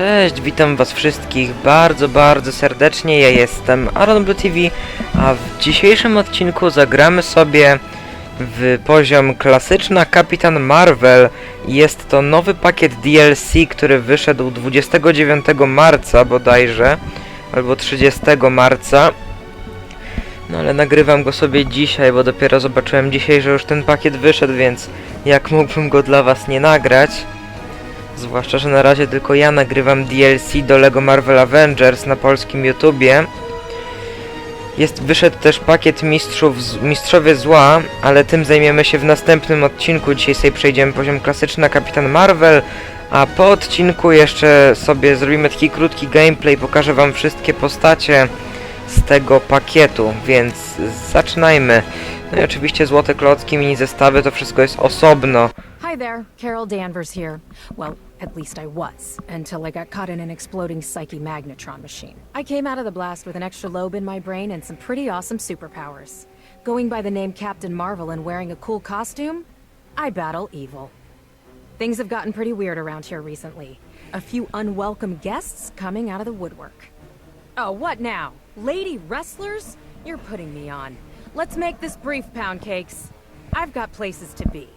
Cześć, witam was wszystkich bardzo, bardzo serdecznie. Ja jestem Aaron Blue TV, a w dzisiejszym odcinku zagramy sobie w poziom klasyczna Kapitan Marvel. Jest to nowy pakiet DLC, który wyszedł 29 marca bodajże, albo 30 marca. No ale nagrywam go sobie dzisiaj, bo dopiero zobaczyłem dzisiaj, że już ten pakiet wyszedł, więc jak mógłbym go dla was nie nagrać? Zwłaszcza, że na razie tylko ja nagrywam DLC do LEGO Marvel Avengers na polskim YouTubie. Jest, wyszedł też pakiet mistrzów, mistrzowie zła, ale tym zajmiemy się w następnym odcinku. Dzisiaj sobie przejdziemy poziom klasyczny Kapitan Marvel, a po odcinku jeszcze sobie zrobimy taki krótki gameplay, pokażę wam wszystkie postacie z tego pakietu, więc zaczynajmy. No i oczywiście złote klocki, mini zestawy, to wszystko jest osobno. Hi there, Carol Danvers here. Well, at least I was, until I got caught in an exploding psyche magnetron machine. I came out of the blast with an extra lobe in my brain and some pretty awesome superpowers. Going by the name Captain Marvel and wearing a cool costume, I battle evil. Things have gotten pretty weird around here recently. A few unwelcome guests coming out of the woodwork. Oh, what now? Lady wrestlers? You're putting me on. Let's make this brief, pound cakes. I've got places to be.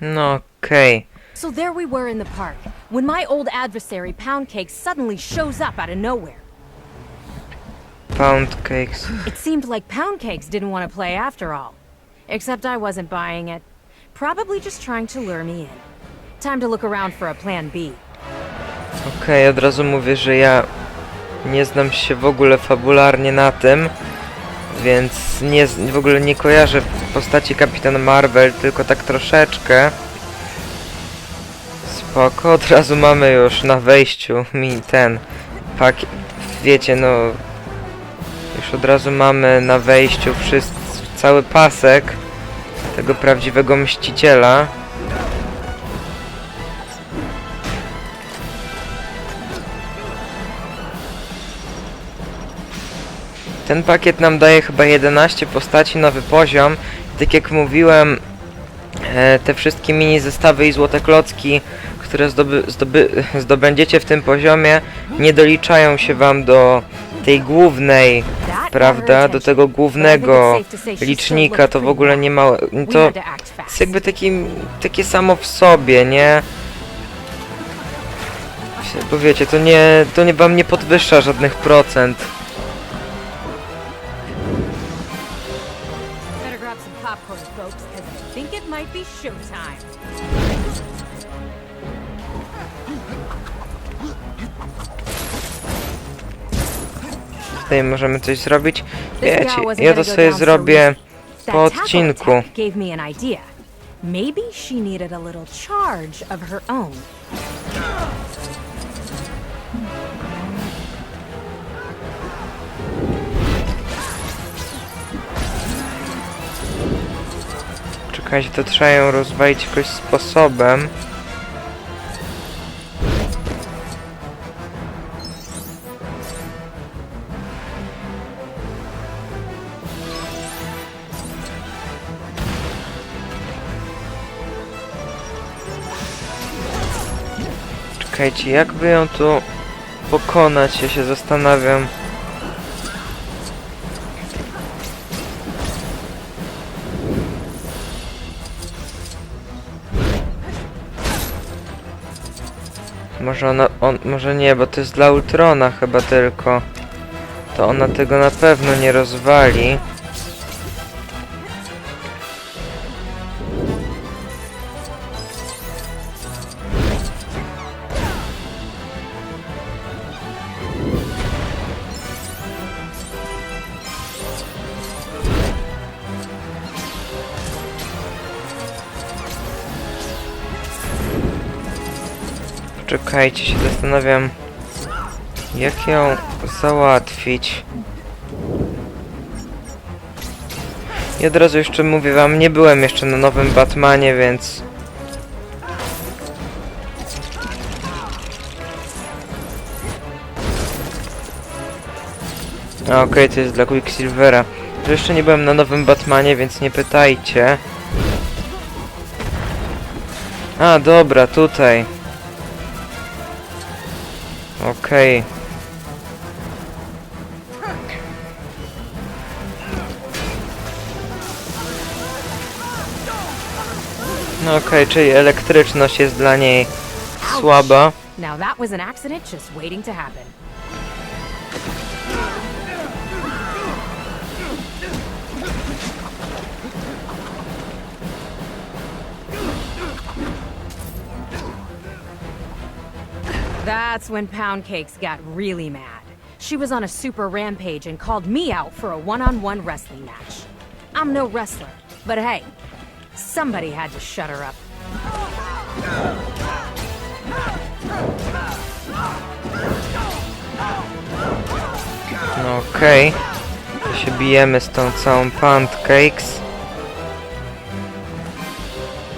Okej. So there we were in the park, when my old adversary, Pound Cake, suddenly shows up out of nowhere. Pound cakes. It seemed like Pound Cakes didn't want to play after all. Except I wasn't buying it. Probably just trying to lure me in. Time to look around for a plan B. Okej, od razu mówię, że ja nie znam się w ogóle fabularnie na tym, więc nie, z- w ogóle nie kojarzę postaci Kapitan Marvel, tylko tak troszeczkę. Spoko, od razu mamy już na wejściu mi ten pakiet, wiecie no, już od razu mamy na wejściu wszyscy, cały pasek tego prawdziwego mściciela. Ten pakiet nam daje chyba 11 postaci, nowy poziom. Tak jak mówiłem, e, te wszystkie mini zestawy i złote klocki, które zdoby, zdoby, zdobędziecie w tym poziomie, nie doliczają się wam do tej głównej, prawda, do tego głównego licznika, to w ogóle nie ma, to jest jakby taki, takie samo w sobie, nie? Bo wiecie, to nie, to nie wam nie podwyższa żadnych procent. Tutaj możemy coś zrobić. Wiecie, ja to sobie zrobię po odcinku. Maybe she needed a little charge of her own. Czekajcie, to trzeba ją rozwalić jakoś sposobem. Czekajcie, jakby ją tu pokonać, ja się zastanawiam. Może ona, on, może nie, bo to jest dla Ultrona chyba tylko. To ona tego na pewno nie rozwali. Czekajcie, się zastanawiam, jak ją załatwić. I od razu jeszcze mówię wam, nie byłem jeszcze na nowym Batmanie, więc... Okej, to jest dla Quicksilvera. Jeszcze nie byłem na nowym Batmanie, więc nie pytajcie. A, dobra, tutaj. Okej. No okej, czyli elektryczność jest dla niej słaba. Now that was an accident just waiting to happen. That's when Pound Cakes got really mad. She was on a super rampage and called me out for a one on one wrestling match. I'm no wrestler, but hey, somebody had to shut her up. No okej. To się bijemy z tą całą pancakes.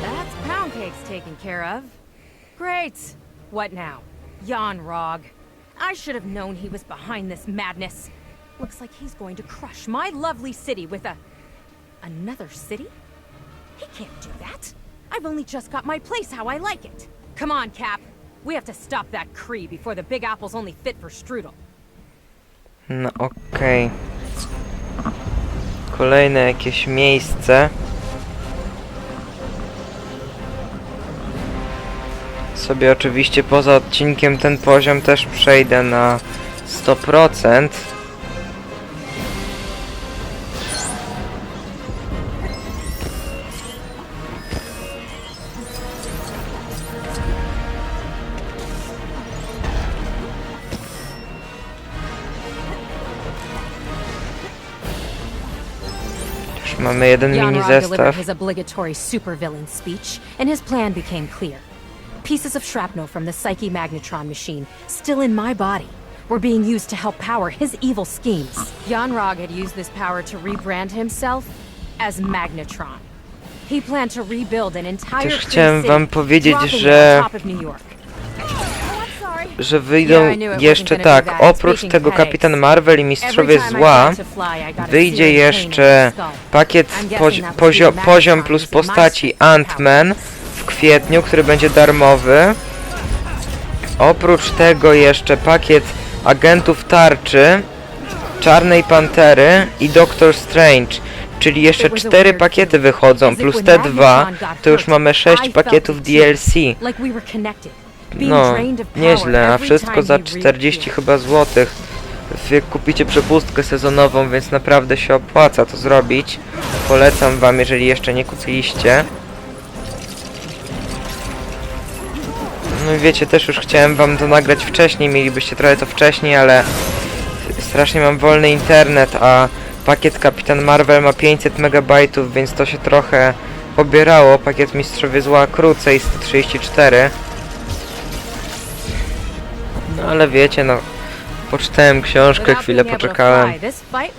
That's Pound Cake's taken care of. Great. What now? Jan Rog. I should have known he was behind this madness. Looks like he's going to crush my lovely city with a. another city? He can't do that. I've only just got my place how I like it. Come on, Cap. We have to stop that Cree before the Big Apple's only fit for strudel. No okej. Kolejne jakieś miejsce. Sobie oczywiście poza odcinkiem ten poziom też przejdę na 100%. Już mamy jeden mini zestaw. his obligatory supervillain speech, and his plan became clear. Pieces of shrapnel from the Psyche Magnetron machine, still in my body, were being used to help power his evil schemes. Jan Rog had used this power to rebrand himself as Magnetron. He planned to rebuild an entire Też chciałem city, wam powiedzieć, że- on top of New York. I'm sorry. że wyjdą Yeah, I knew it wasn't jeszcze tak, that. oprócz tego. Kapitan Marvel i Mistrzowie Every time I Zła, tried to fly, I got a wyjdzie jeszcze pakiet I'm pozi poziom plus postaci Ant-Man w kwietniu, który będzie darmowy. Oprócz tego jeszcze pakiet Agentów Tarczy, Czarnej Pantery i Doctor Strange. Czyli jeszcze cztery pakiety wychodzą, plus te dwa, to już mamy sześć pakietów DLC. No, nieźle, a wszystko za he 40 reappeared. chyba złotych. Jak kupicie przepustkę sezonową, więc naprawdę się opłaca to zrobić. Polecam wam, jeżeli jeszcze nie kupiliście. No i wiecie, też już chciałem wam to nagrać wcześniej, mielibyście trochę to wcześniej, ale strasznie mam wolny internet, a pakiet Kapitan Marvel ma 500 MB, więc to się trochę pobierało. Pakiet Mistrzowie Zła krócej, 134. No ale wiecie, no poczytałem książkę, chwilę poczekałem. fly, This fight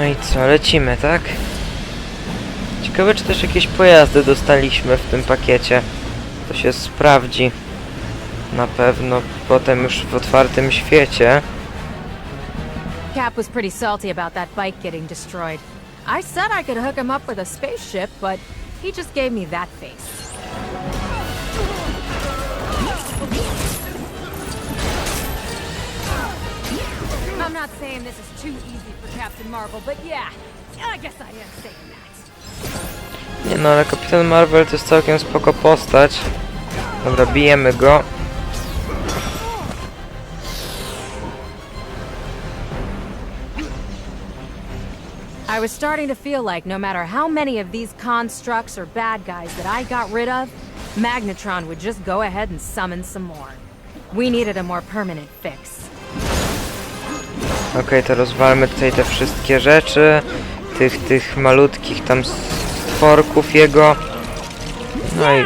No i co, lecimy, tak? Ciekawe, czy też jakieś pojazdy dostaliśmy w tym pakiecie. To się sprawdzi. Na pewno potem już w otwartym świecie. Cap was pretty salty about that bike getting destroyed. I said I could hook him up with a spaceship, but he just gave me that face. I'm not saying this is too easy for Captain Marvel, but yeah, I guess I am saying that. Nie no, ale Kapitan Marvel to jest całkiem spoko postać. Dobra, bijemy go. I was starting to feel like no matter how many of these constructs or bad guys that I got rid of, Magnetron would just go ahead and summon some more. We needed a more permanent fix. Okej, to rozwalmy tutaj te wszystkie rzeczy. Tych, tych malutkich tam stworków jego. No i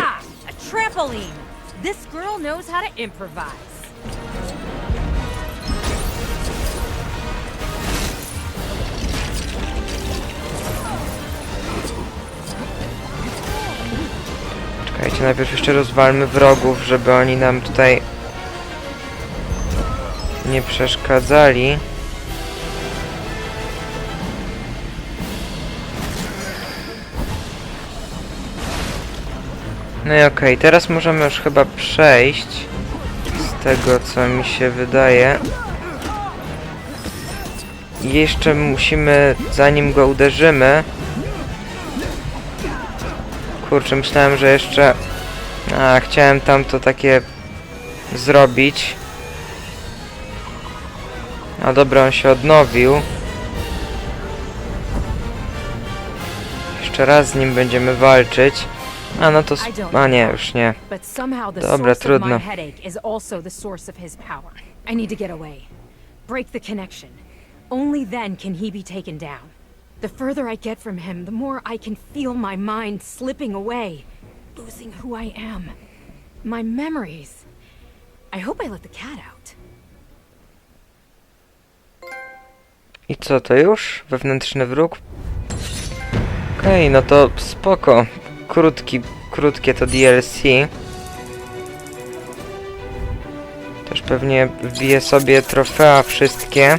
czekajcie, najpierw jeszcze rozwalmy wrogów, żeby oni nam tutaj nie przeszkadzali. No i okej, teraz możemy już chyba przejść z tego co mi się wydaje. I jeszcze musimy, zanim go uderzymy... Kurczę, myślałem, że jeszcze... A, chciałem tam to takie zrobić. A dobra, on się odnowił. Jeszcze raz z nim będziemy walczyć. A no to... A nie, już nie. Dobra, trudno. I need to get away. Break the connection. Only then can he be taken down. The further I get from him, the more I can feel my mind slipping away, losing who I am. My memories. I hope I let the cat out. I co to już? Wewnętrzny wróg? Okej, no to spoko. Krótki, krótkie to DLC. Też pewnie wbiję sobie trofea wszystkie.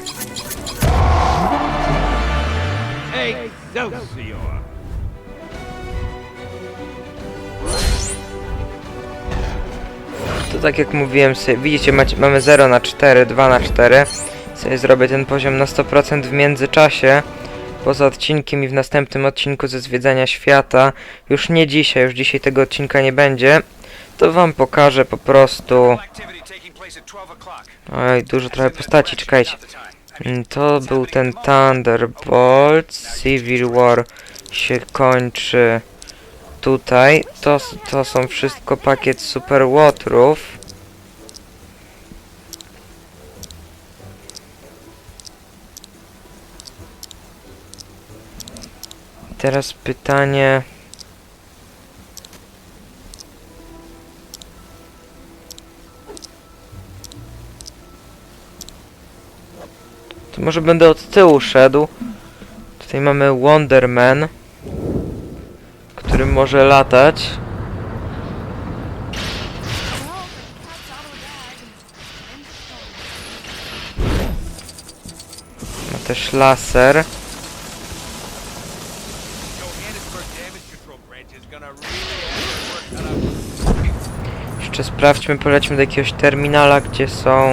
To tak jak mówiłem sobie, widzicie, macie, mamy 0 na 4, 2 na 4. Sobie zrobię ten poziom na 100% w międzyczasie. Poza odcinkiem i w następnym odcinku ze zwiedzania świata. Już nie dzisiaj, już dzisiaj tego odcinka nie będzie. To wam pokażę po prostu... Activity taking place at 12 o'clock. Oj, dużo trochę postaci, czekajcie. Mm, To był ten Thunderbolt. Civil War się kończy tutaj. To, to są wszystko pakiet Super Łotrów. Teraz pytanie. To może będę od tyłu szedł. Tutaj mamy Wonderman, który może latać. Ma też laser. Jeszcze sprawdźmy, polećmy do jakiegoś terminala, gdzie są...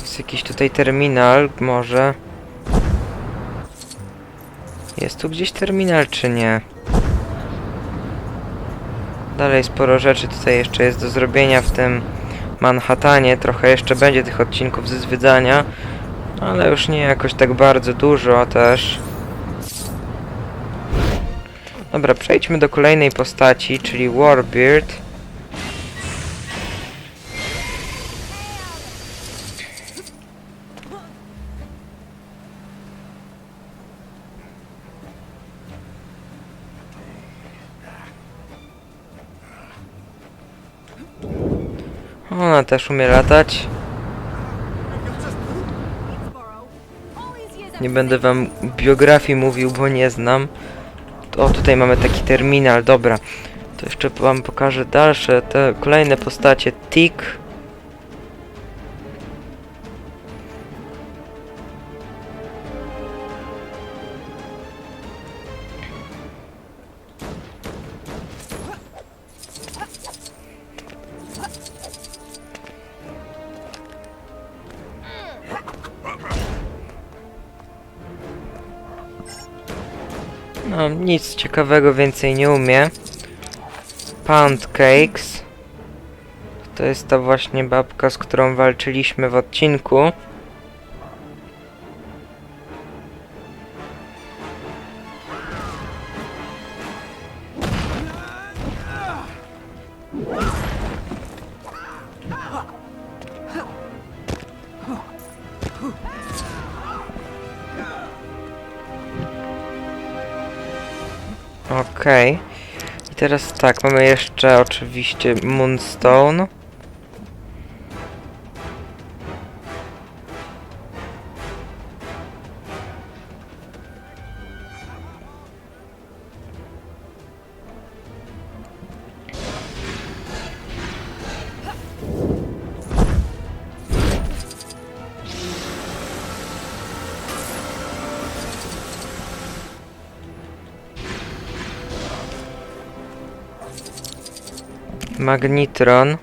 Jest jakiś tutaj terminal, może... Jest tu gdzieś terminal, czy nie? Dalej sporo rzeczy tutaj jeszcze jest do zrobienia w tym Manhattanie. Trochę jeszcze będzie tych odcinków ze zwiedzania. Ale już nie jakoś tak bardzo dużo też. Dobra, przejdźmy do kolejnej postaci, czyli Warbeard. Ona też umie latać. Nie będę wam biografii mówił, bo nie znam. O, tutaj mamy taki terminal, dobra. To jeszcze wam pokażę dalsze, te kolejne postacie. Tick. Ciekawego więcej nie umie. Pancakes. To jest ta właśnie babka, z którą walczyliśmy w odcinku. Okej. I teraz tak, mamy jeszcze oczywiście Moonstone. Magnitron.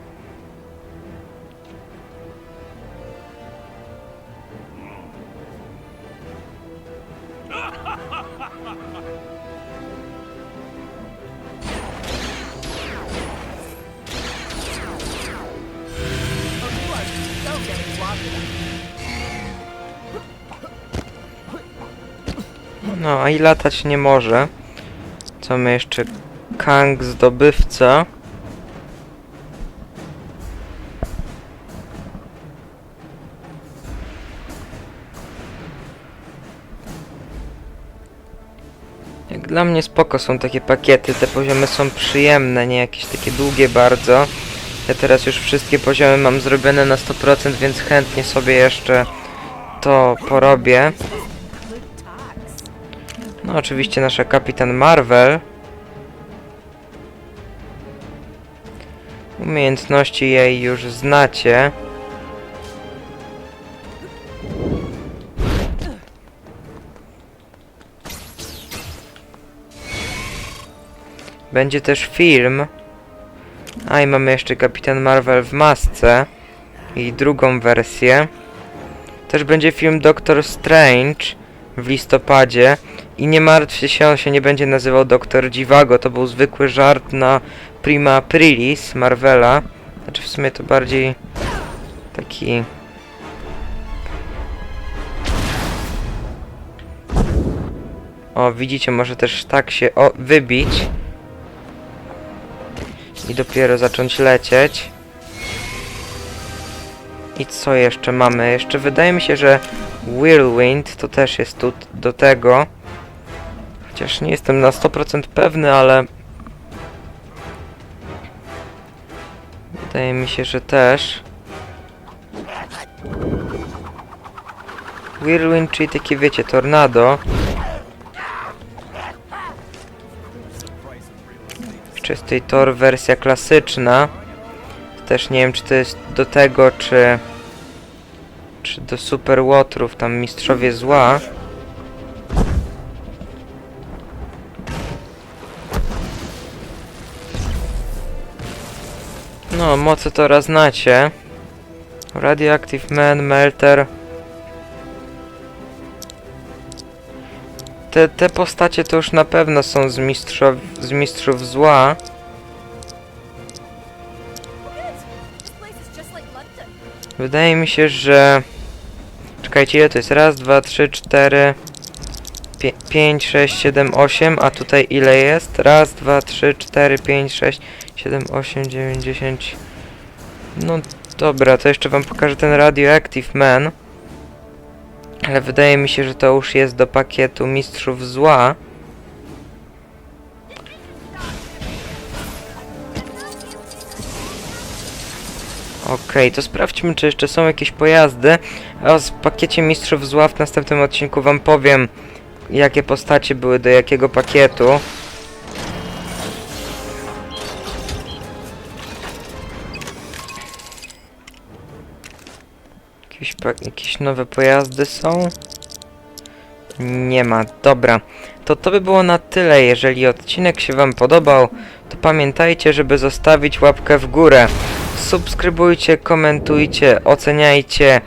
No, a i latać nie może. Co my jeszcze? Kang zdobywca. Dla mnie spoko są takie pakiety, te poziomy są przyjemne, nie jakieś takie długie bardzo. Ja teraz już wszystkie poziomy mam zrobione na 100%, więc chętnie sobie jeszcze to porobię. No oczywiście nasza kapitan Marvel. Umiejętności jej już znacie. Będzie też film. A i mamy jeszcze Kapitan Marvel w masce. I drugą wersję. Też będzie film Doctor Strange w listopadzie. I nie martwcie się, on się nie będzie nazywał Doktor Dziwago. To był zwykły żart na Prima Aprilis Marvela. Znaczy w sumie to bardziej taki... O, widzicie, może też tak się o, wybić. I dopiero zacząć lecieć. I co jeszcze mamy? Jeszcze wydaje mi się, że Whirlwind to też jest tu do tego. Chociaż nie jestem na 100% pewny, ale... Wydaje mi się, że też. Whirlwind, czyli takie wiecie, tornado. Jeszcze jest tej Tor wersja klasyczna. Też nie wiem, czy to jest do tego, czy... Czy do Super Łotrów, tam Mistrzowie Zła. No, moce to raz znacie. Radioactive Man, Melter. Te, te postacie to już na pewno są z, mistrzow, z Mistrzów Zła. Wydaje mi się, że... Czekajcie, ile to jest? Raz, dwa, trzy, cztery... Pie pięć, sześć, siedem, osiem, a tutaj ile jest? Raz, dwa, trzy, cztery, pięć, sześć, siedem, osiem, dziewięć, dziesięć... No dobra, to jeszcze wam pokażę ten Radioactive Man. Ale wydaje mi się, że to już jest do pakietu Mistrzów Zła. Okej, to sprawdźmy, czy jeszcze są jakieś pojazdy. O pakiecie Mistrzów Zła w następnym odcinku wam powiem, jakie postacie były do jakiego pakietu. Jakieś, jakieś nowe pojazdy są? Nie ma. Dobra. To to by było na tyle. Jeżeli odcinek się wam podobał, to pamiętajcie, żeby zostawić łapkę w górę. Subskrybujcie, komentujcie, oceniajcie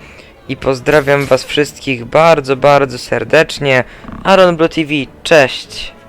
i pozdrawiam was wszystkich bardzo, bardzo serdecznie. Aaron Blue TV, cześć!